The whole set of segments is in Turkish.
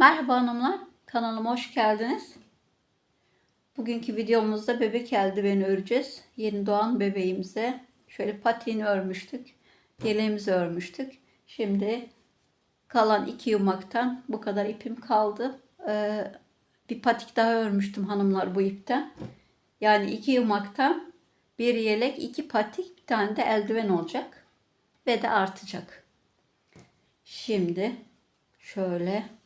Merhaba hanımlar, kanalıma hoş geldiniz. Bugünkü videomuzda bebek eldiveni öreceğiz. Yeni doğan bebeğimize şöyle patiğini örmüştük. Yeleğimizi örmüştük. Şimdi kalan iki yumaktan bu kadar ipim kaldı. Ee, bir patik daha örmüştüm hanımlar bu ipten. Yani iki yumaktan bir yelek, iki patik, bir tane de eldiven olacak. Ve de artacak. Şimdi şöyle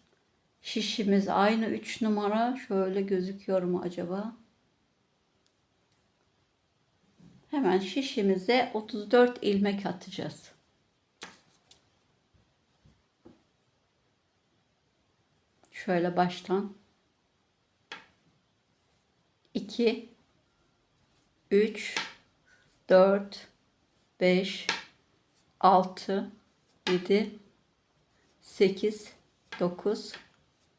Şişimiz aynı 3 numara. Şöyle gözüküyor mu acaba? Hemen şişimize 34 ilmek atacağız. Şöyle baştan 2 3 4 5 6 7 8 9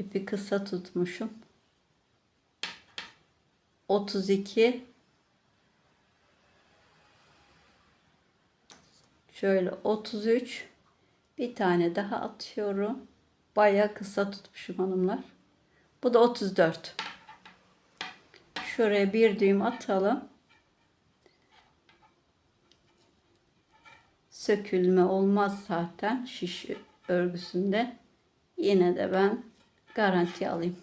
ipi kısa tutmuşum. 32 şöyle 33 bir tane daha atıyorum. Baya kısa tutmuşum hanımlar. Bu da 34. Şuraya bir düğüm atalım. Sökülme olmaz zaten şiş örgüsünde. Yine de ben garanti alayım.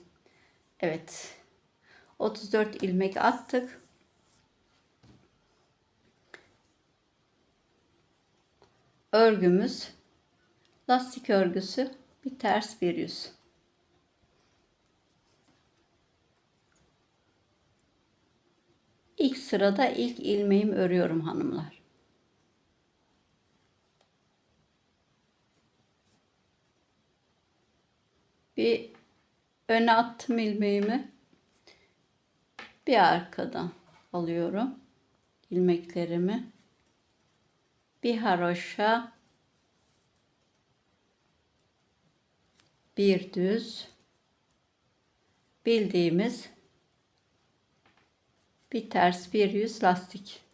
Evet. 34 ilmek attık. Örgümüz lastik örgüsü bir ters bir yüz. İlk sırada ilk ilmeğimi örüyorum hanımlar. bir öne attım ilmeğimi. Bir arkadan alıyorum ilmeklerimi. Bir haroşa bir düz bildiğimiz bir ters bir yüz lastik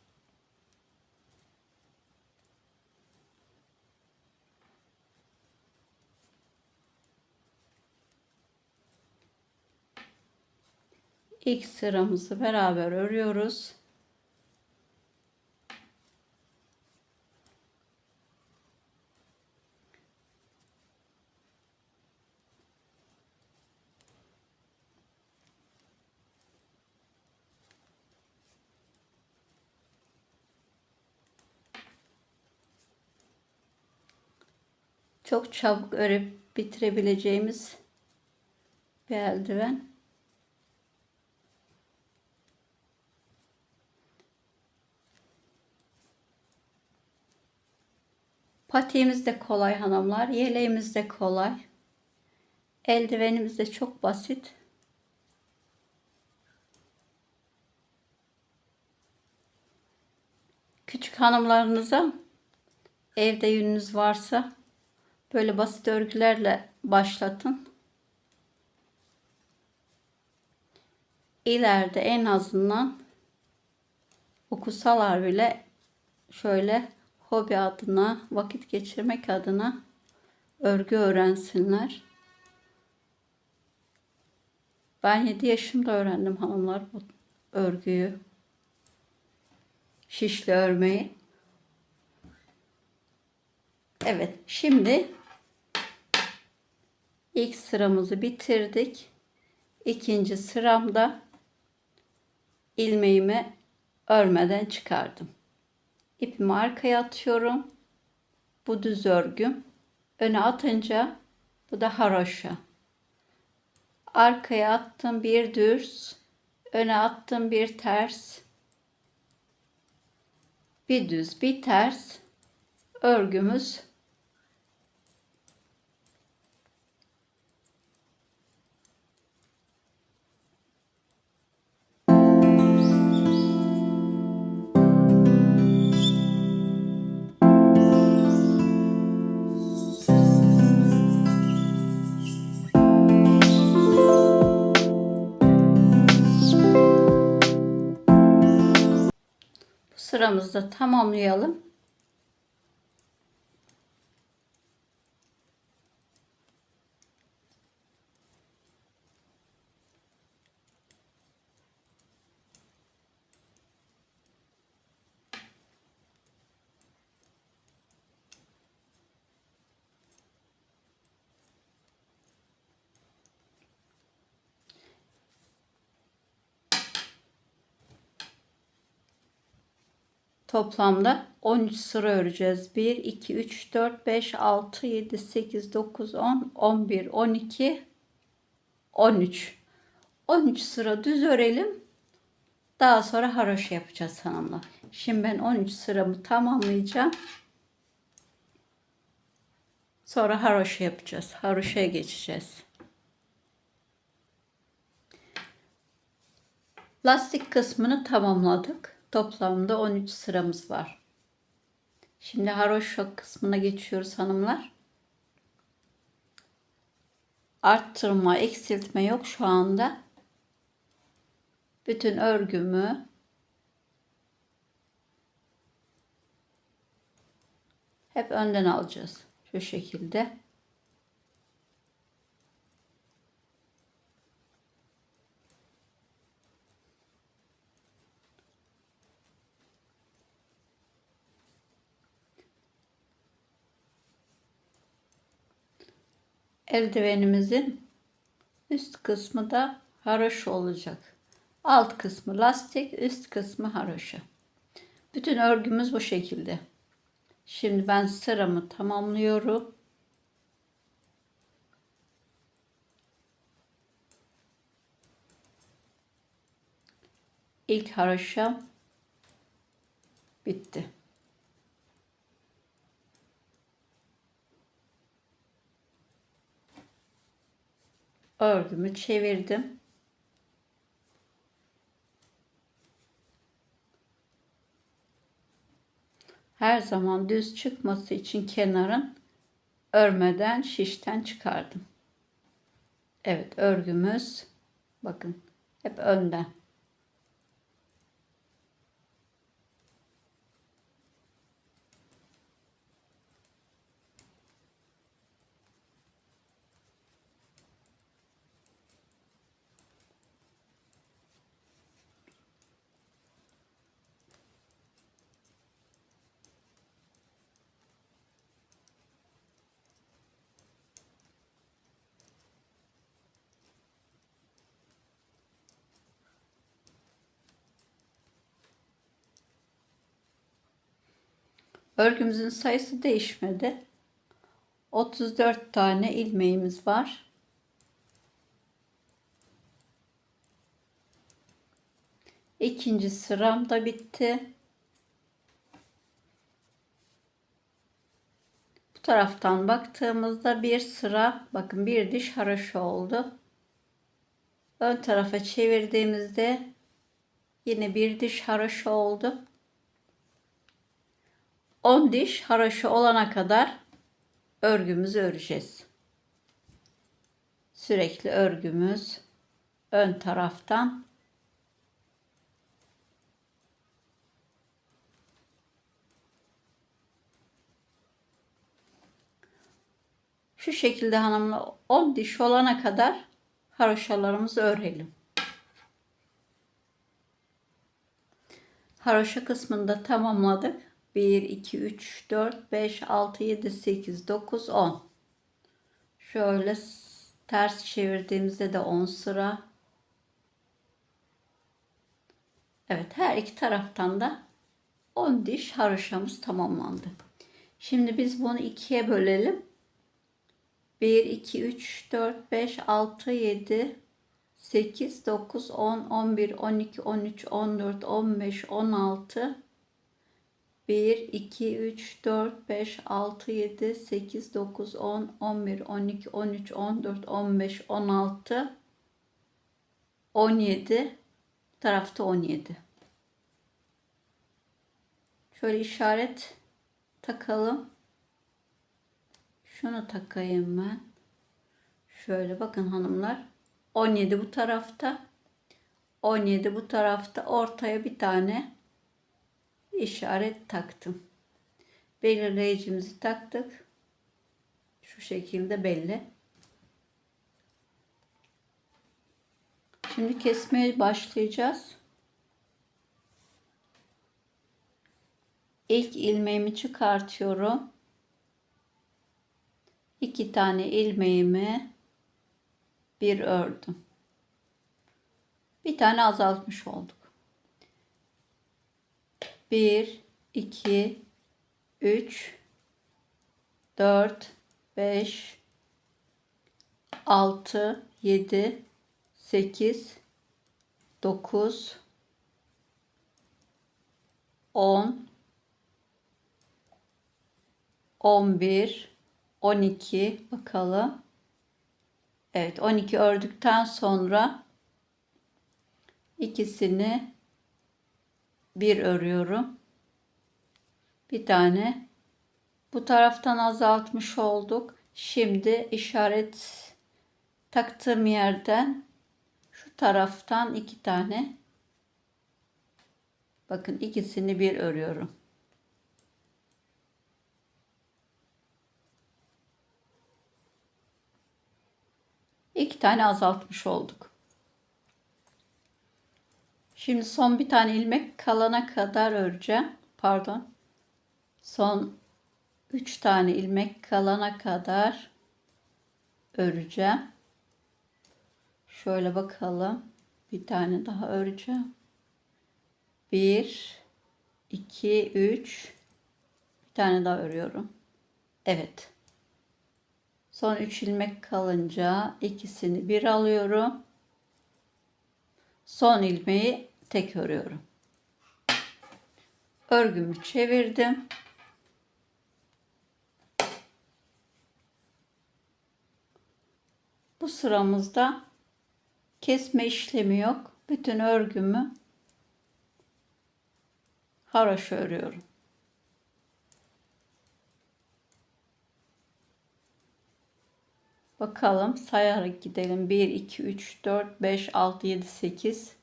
ilk sıramızı beraber örüyoruz. Çok çabuk örüp bitirebileceğimiz bir eldiven. Patiğimiz de kolay hanımlar. Yeleğimiz de kolay. Eldivenimiz de çok basit. Küçük hanımlarınıza evde yününüz varsa böyle basit örgülerle başlatın. İleride en azından okusalar bile şöyle hobi adına, vakit geçirmek adına örgü öğrensinler. Ben 7 yaşımda öğrendim hanımlar bu örgüyü. Şişli örmeyi. Evet, şimdi ilk sıramızı bitirdik. İkinci sıramda ilmeğimi örmeden çıkardım. İpimi arkaya atıyorum. Bu düz örgüm. Öne atınca bu da haroşa. Arkaya attım bir düz. Öne attım bir ters. Bir düz bir ters. Örgümüz sıramızı tamamlayalım. Toplamda 13 sıra öreceğiz. 1, 2, 3, 4, 5, 6, 7, 8, 9, 10, 11, 12, 13. 13 sıra düz örelim. Daha sonra haroşa yapacağız hanımlar. Şimdi ben 13 sıramı tamamlayacağım. Sonra haroşa yapacağız. Haroşaya geçeceğiz. Lastik kısmını tamamladık. Toplamda 13 sıramız var. Şimdi haroşa kısmına geçiyoruz hanımlar. Arttırma, eksiltme yok şu anda. Bütün örgümü hep önden alacağız. Şu şekilde. Eldivenimizin üst kısmı da haroşa olacak. Alt kısmı lastik, üst kısmı haroşa. Bütün örgümüz bu şekilde. Şimdi ben sıramı tamamlıyorum. İlk haroşam bitti. Örgümü çevirdim. Her zaman düz çıkması için kenarın örmeden şişten çıkardım. Evet örgümüz bakın hep önden. Örgümüzün sayısı değişmedi. 34 tane ilmeğimiz var. İkinci sıram da bitti. Bu taraftan baktığımızda bir sıra bakın bir diş haraşo oldu. Ön tarafa çevirdiğimizde yine bir diş haraşo oldu. 10 diş haraşo olana kadar örgümüzü öreceğiz. Sürekli örgümüz ön taraftan Şu şekilde hanımla 10 diş olana kadar haroşalarımızı örelim. Haroşa kısmını da tamamladık. 1, 2, 3, 4, 5, 6, 7, 8, 9, 10. Şöyle ters çevirdiğimizde de 10 sıra. Evet her iki taraftan da 10 diş haroşamız tamamlandı. Şimdi biz bunu ikiye bölelim. 1, 2, 3, 4, 5, 6, 7, 8, 9, 10, 11, 12, 13, 14, 15, 16, 1, 2, 3, 4, 5, 6, 7, 8, 9, 10, 11, 12, 13, 14, 15, 16, 17. Bu tarafta 17. Şöyle işaret takalım. Şunu takayım ben. Şöyle bakın hanımlar. 17 bu tarafta. 17 bu tarafta. Ortaya bir tane işaret taktım. Belirleyicimizi taktık. Şu şekilde belli. Şimdi kesmeye başlayacağız. İlk ilmeğimi çıkartıyorum. İki tane ilmeğimi bir ördüm. Bir tane azaltmış olduk. 1 2 3 4 5 6 7 8 9 10 11 12 bakalım. Evet 12 ördükten sonra ikisini bir örüyorum. Bir tane bu taraftan azaltmış olduk. Şimdi işaret taktığım yerden şu taraftan iki tane bakın ikisini bir örüyorum. İki tane azaltmış olduk. Şimdi son bir tane ilmek kalana kadar öreceğim. Pardon. Son 3 tane ilmek kalana kadar öreceğim. Şöyle bakalım. Bir tane daha öreceğim. 1 2 3 bir tane daha örüyorum. Evet. Son 3 ilmek kalınca ikisini bir alıyorum. Son ilmeği tek örüyorum. Örgümü çevirdim. Bu sıramızda kesme işlemi yok. Bütün örgümü haroşa örüyorum. Bakalım sayarak gidelim. 1, 2, 3, 4, 5, 6, 7, 8,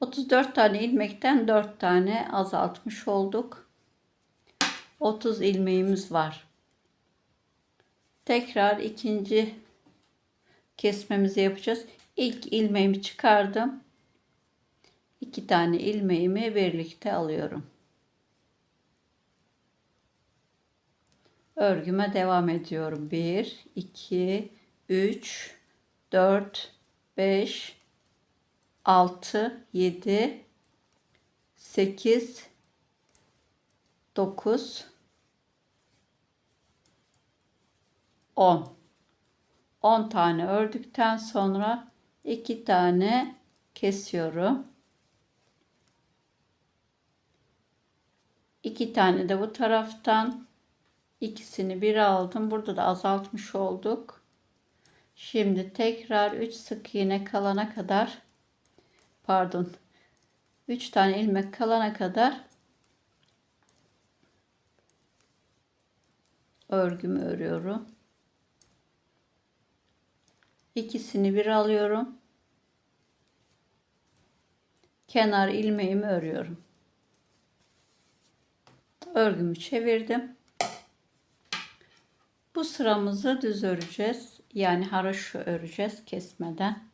34 tane ilmekten 4 tane azaltmış olduk. 30 ilmeğimiz var. Tekrar ikinci kesmemizi yapacağız. İlk ilmeğimi çıkardım. İki tane ilmeğimi birlikte alıyorum. Örgüme devam ediyorum. 1, 2, 3, 4, 5, 6, 7, 8, 9, 10. 10 tane ördükten sonra 2 tane kesiyorum. 2 tane de bu taraftan ikisini bir aldım. Burada da azaltmış olduk. Şimdi tekrar 3 sık iğne kalana kadar pardon 3 tane ilmek kalana kadar örgümü örüyorum. İkisini bir alıyorum. Kenar ilmeğimi örüyorum. Örgümü çevirdim. Bu sıramızı düz öreceğiz. Yani haroşa öreceğiz kesmeden.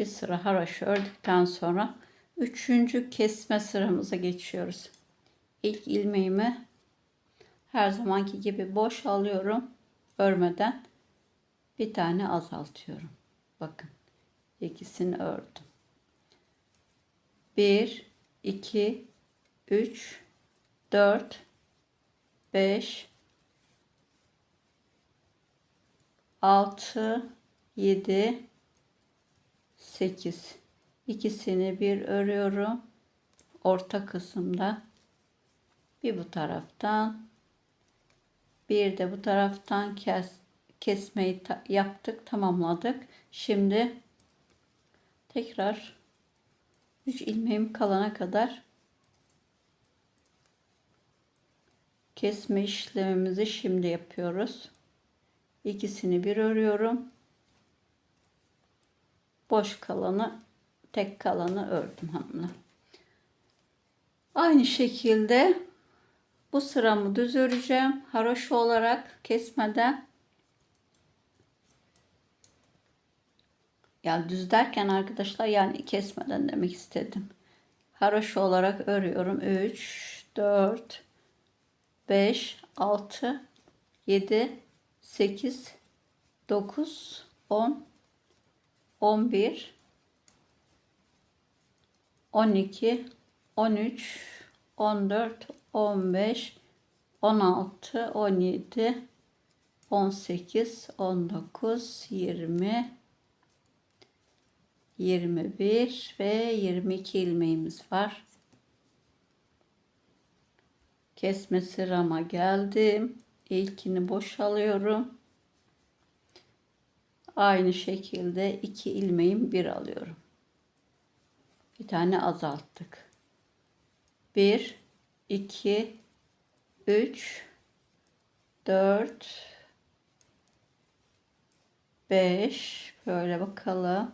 Bir sıra haroşa ördükten sonra üçüncü kesme sıramıza geçiyoruz. İlk ilmeğimi her zamanki gibi boş alıyorum. Örmeden bir tane azaltıyorum. Bakın ikisini ördüm. 1 2 3 4 5 6 7 8 ikisini bir örüyorum. Orta kısımda. Bir bu taraftan. Bir de bu taraftan kes kesmeyi yaptık tamamladık. Şimdi tekrar 3 ilmeğim kalana kadar kesme işlemimizi şimdi yapıyoruz. İkisini bir örüyorum boş kalanı tek kalanı ördüm hanımlar. Aynı şekilde bu sıramı düz öreceğim. Haroşa olarak kesmeden yani düz derken arkadaşlar yani kesmeden demek istedim. Haroşa olarak örüyorum. 3 4 5 6 7 8 9 10 11 12 13 14 15 16 17 18 19 20 21 ve 22 ilmeğimiz var. Kesme sırama geldim. İlkini boşalıyorum. Aynı şekilde iki ilmeğim bir alıyorum. Bir tane azalttık. Bir, iki, üç, dört, beş. Böyle bakalım.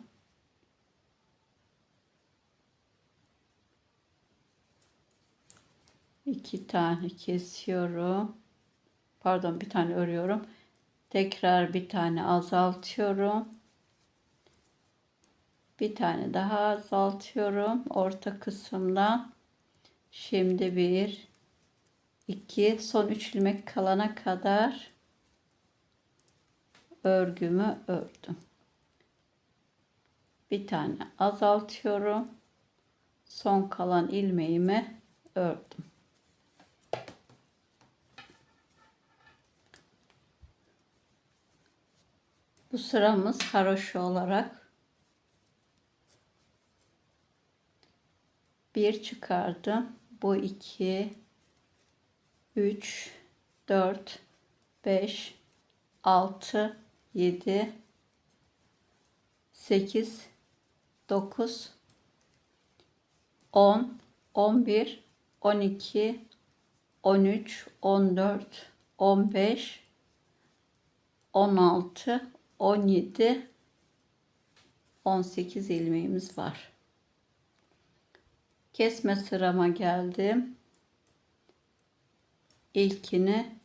İki tane kesiyorum. Pardon bir tane örüyorum. Tekrar bir tane azaltıyorum. Bir tane daha azaltıyorum orta kısımdan. Şimdi bir, iki, son üç ilmek kalana kadar örgümü ördüm. Bir tane azaltıyorum. Son kalan ilmeğimi ördüm. Bu sıramız haroşa olarak bir çıkardım. Bu iki, üç, dört, beş, altı, yedi, sekiz, dokuz, on, on bir, on iki, on üç, on dört, on beş, on altı, 17 18 ilmeğimiz var. Kesme sırama geldim. İlkini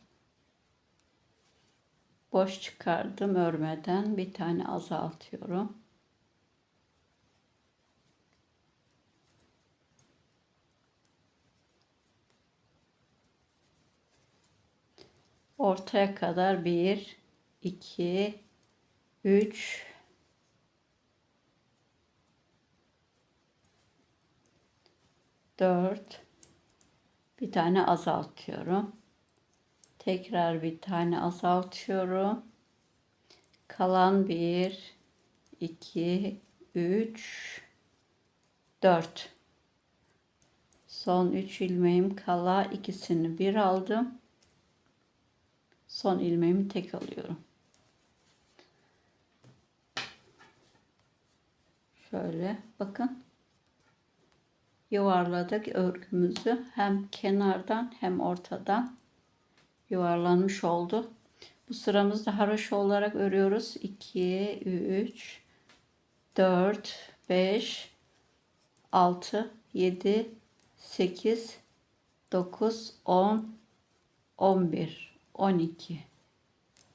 boş çıkardım örmeden bir tane azaltıyorum. Ortaya kadar bir, iki, 3 4 bir tane azaltıyorum. Tekrar bir tane azaltıyorum. Kalan 1 2 3 4 Son 3 ilmeğim kala ikisini bir aldım. Son ilmeğimi tek alıyorum. Şöyle bakın. Yuvarladık örgümüzü hem kenardan hem ortadan yuvarlanmış oldu. Bu sıramızda haroşa olarak örüyoruz. 2, 3, 4, 5, 6, 7, 8, 9, 10, 11, 12,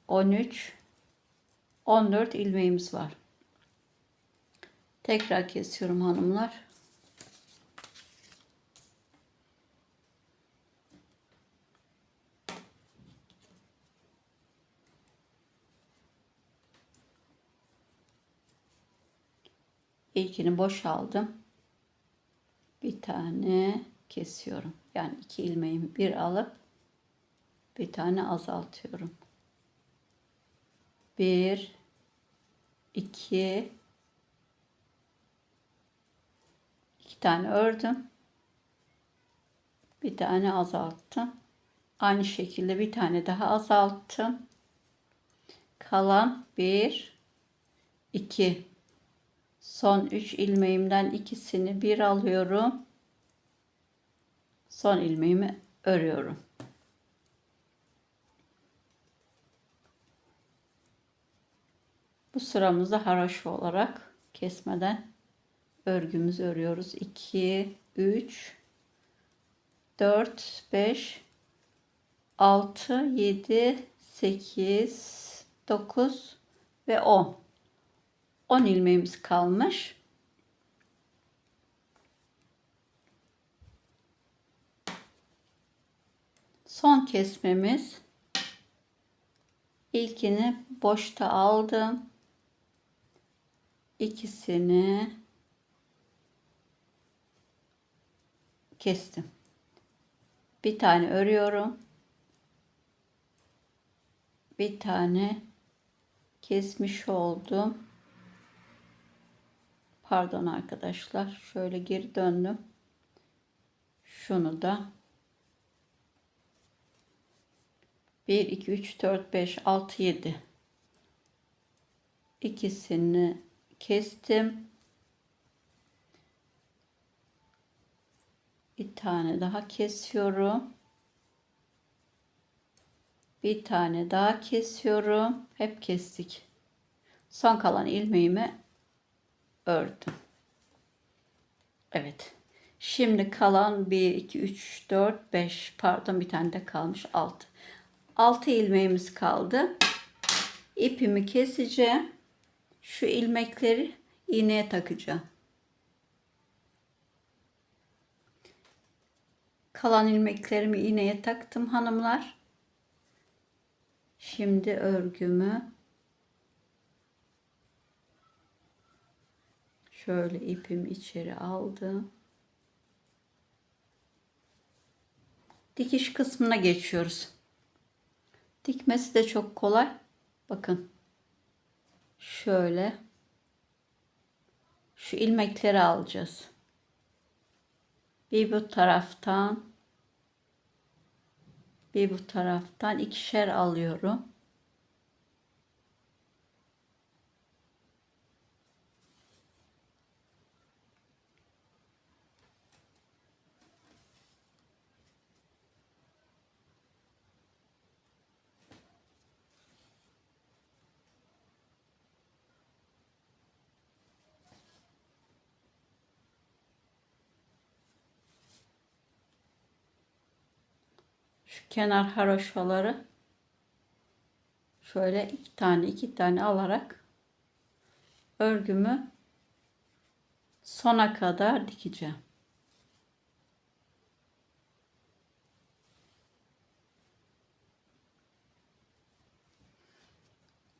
13, 14 ilmeğimiz var. Tekrar kesiyorum hanımlar. İlkini boşaldım. Bir tane kesiyorum. Yani iki ilmeğimi bir alıp bir tane azaltıyorum. Bir, iki, iki tane ördüm. Bir tane azalttım. Aynı şekilde bir tane daha azalttım. Kalan bir, iki. Son üç ilmeğimden ikisini bir alıyorum. Son ilmeğimi örüyorum. Bu sıramızda haraşo olarak kesmeden örgümüzü örüyoruz. 2, 3, 4, 5, 6, 7, 8, 9 ve 10. 10 ilmeğimiz kalmış. Son kesmemiz ilkini boşta aldım ikisini kestim. Bir tane örüyorum. Bir tane kesmiş oldum. Pardon arkadaşlar. Şöyle geri döndüm. Şunu da 1 2 3 4 5 6 7 ikisini kestim. Bir tane daha kesiyorum. Bir tane daha kesiyorum. Hep kestik. Son kalan ilmeğimi ördüm. Evet. Şimdi kalan 1, 2, 3, 4, 5 pardon bir tane de kalmış 6. 6 ilmeğimiz kaldı. İpimi keseceğim şu ilmekleri iğneye takacağım. Kalan ilmeklerimi iğneye taktım hanımlar. Şimdi örgümü şöyle ipimi içeri aldım. Dikiş kısmına geçiyoruz. Dikmesi de çok kolay. Bakın şöyle şu ilmekleri alacağız. Bir bu taraftan bir bu taraftan ikişer alıyorum. şu kenar haroşaları şöyle iki tane iki tane alarak örgümü sona kadar dikeceğim.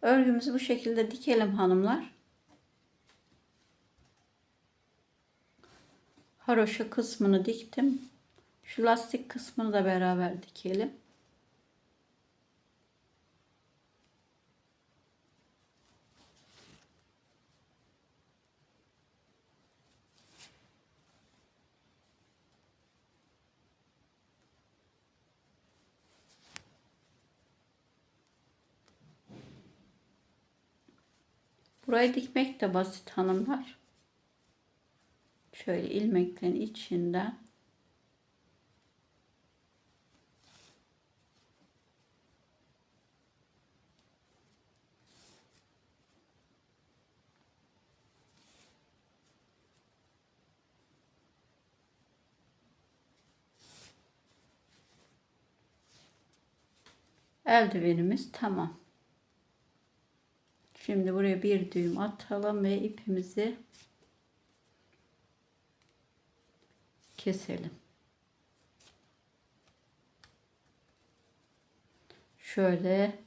Örgümüzü bu şekilde dikelim hanımlar. Haroşa kısmını diktim. Şu lastik kısmını da beraber dikelim. Burayı dikmek de basit hanımlar. Şöyle ilmeklerin içinden Eldivenimiz tamam. Şimdi buraya bir düğüm atalım ve ipimizi keselim. Şöyle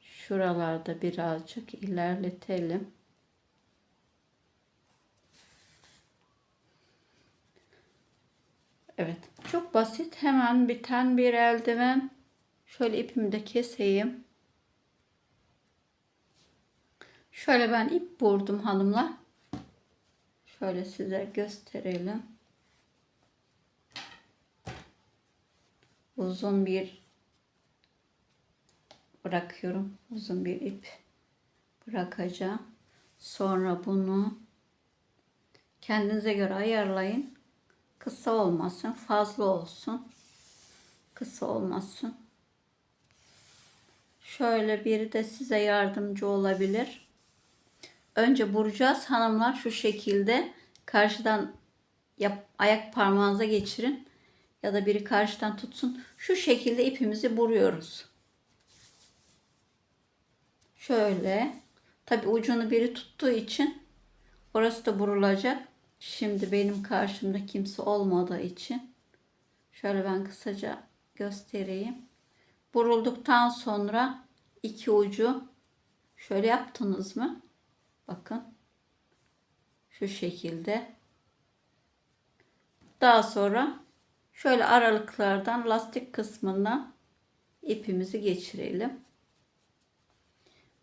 şuralarda birazcık ilerletelim. Evet, çok basit hemen biten bir eldiven. Şöyle ipimi de keseyim. Şöyle ben ip vurdum hanımlar. Şöyle size gösterelim. Uzun bir bırakıyorum. Uzun bir ip bırakacağım. Sonra bunu kendinize göre ayarlayın. Kısa olmasın, fazla olsun. Kısa olmasın. Şöyle biri de size yardımcı olabilir. Önce vuracağız hanımlar şu şekilde karşıdan yap, ayak parmağınıza geçirin ya da biri karşıdan tutsun. Şu şekilde ipimizi vuruyoruz. Şöyle. Tabi ucunu biri tuttuğu için orası da vurulacak. Şimdi benim karşımda kimse olmadığı için şöyle ben kısaca göstereyim. Vurulduktan sonra iki ucu şöyle yaptınız mı? Bakın. Şu şekilde. Daha sonra şöyle aralıklardan lastik kısmından ipimizi geçirelim.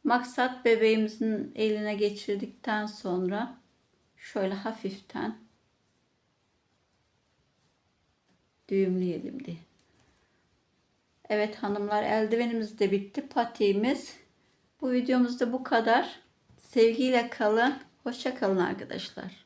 Maksat bebeğimizin eline geçirdikten sonra şöyle hafiften düğümleyelim diye. Evet hanımlar eldivenimiz de bitti. Patiğimiz. Bu videomuzda bu kadar. Sevgiyle kalın. Hoşça kalın arkadaşlar.